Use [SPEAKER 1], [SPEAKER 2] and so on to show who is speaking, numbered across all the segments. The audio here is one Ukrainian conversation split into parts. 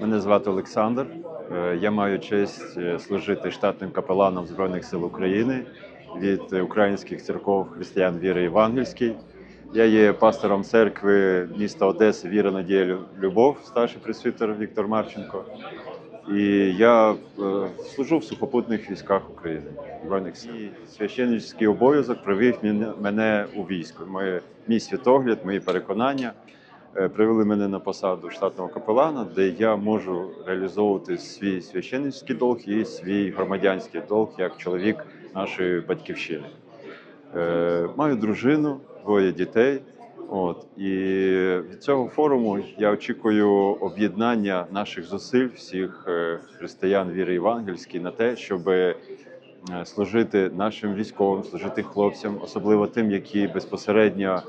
[SPEAKER 1] Мене звати Олександр. Е, Я маю честь е, служити штатним капеланом Збройних сил України від українських церков християн віри Євангельській. Я є пастором церкви міста Одеси Віра Надія Любов, старший пресвітер Віктор Марченко. І я е, служу в сухопутних військах України. Збройних сил. Священницький обов'язок привів мене, у військо. Мій світогляд, мої переконання привели мене на посаду штатного капелана, де я можу реалізовувати свій священницький долг і свій громадянський долг як чоловік нашої батьківщини. Е, Маю дружину, двоє дітей. От і від цього форуму я очікую об'єднання наших зусиль всіх е, християн віри євангельської на те, щоб е, служити нашим військовим, служити хлопцям, особливо тим, які безпосередньо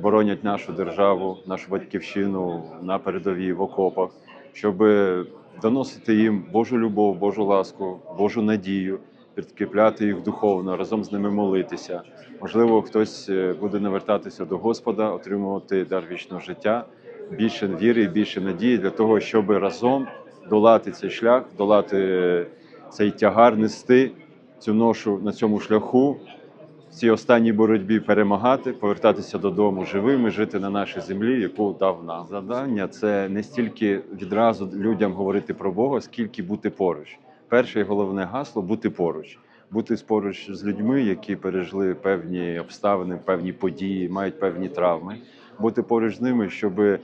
[SPEAKER 1] боронять нашу державу, нашу батьківщину на передовій в окопах, щоб доносити їм Божу любов, Божу ласку, Божу надію, підкріпляти їх духовно, разом з ними молитися. Можливо, хтось е, буде навертатися до Господа, отримувати дар вічного життя, більше віри більше надії для того, щоб разом долати цей шлях, долати е, цей тягар, нести цю ношу на цьому шляху, в цій останній боротьбі перемагати, повертатися додому живими, жити на нашій землі, яку дав нам. Завдання це не стільки відразу людям говорити про Бога, скільки бути поруч. Перше і головне гасло бути поруч. Бути поруч з людьми, які пережили певні обставини, певні події, мають певні травми, бути поруч з ними, щоб е,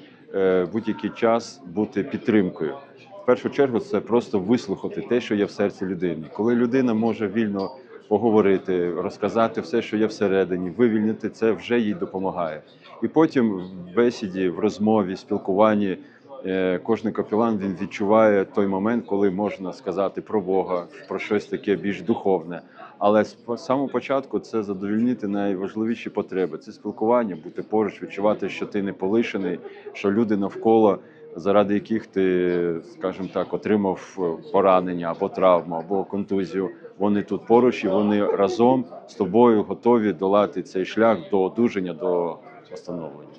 [SPEAKER 1] будь-який час бути підтримкою. В першу чергу це просто вислухати те, що є в серці людини. Коли людина може вільно поговорити, розказати все, що є всередині, вивільнити це вже їй допомагає. І потім в бесіді, в розмові, спілкуванні е, кожен капелан він відчуває той момент, коли можна сказати про Бога, про щось таке більш духовне. Але з самого початку це задовільнити найважливіші потреби. Це спілкування, бути поруч, відчувати, що ти не полишений, що люди навколо, заради яких ти, скажімо так, отримав е, поранення або травму, або контузію. Вони тут поруч і вони разом з тобою готові долати цей шлях до одужання, до встановлення.